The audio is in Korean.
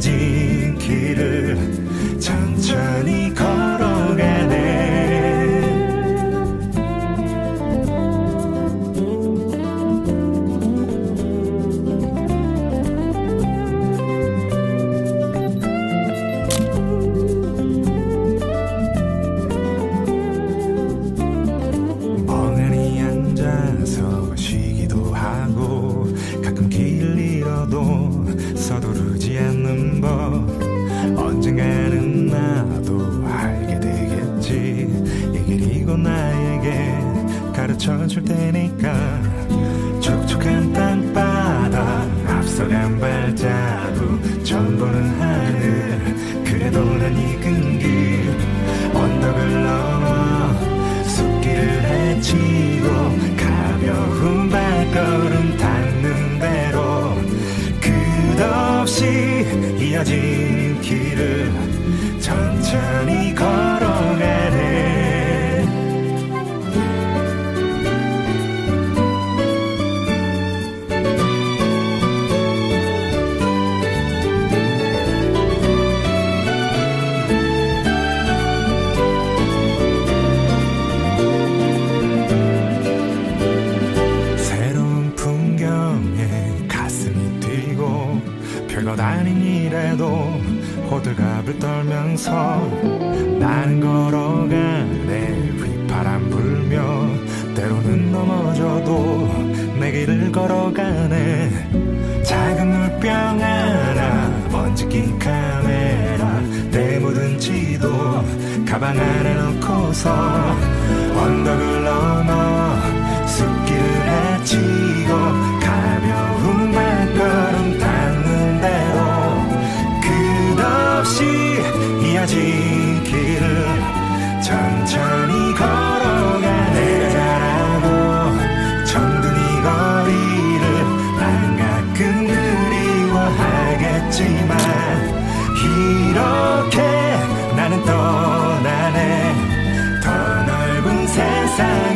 이어진 길을 천천히 걸어가네. 멍하니 앉아서 쉬기도 하고 가끔 길 잃어도 서두르지 않는 법? 언젠가는 나도 알게 되겠지. 이 길이고 나에게 가르쳐 줄 테니까. 촉촉한 땅바 이어진 길을 천천히 걸 별것 아닌 일에도 호들갑을 떨면서 나는 걸어가네. 휘파람 불며 때로는 넘어져도 내 길을 걸어가네. 작은 물병 하나 먼지 낀 카메라 때 묻은 지도 가방 안에 넣고서 언덕을 넘어 inside.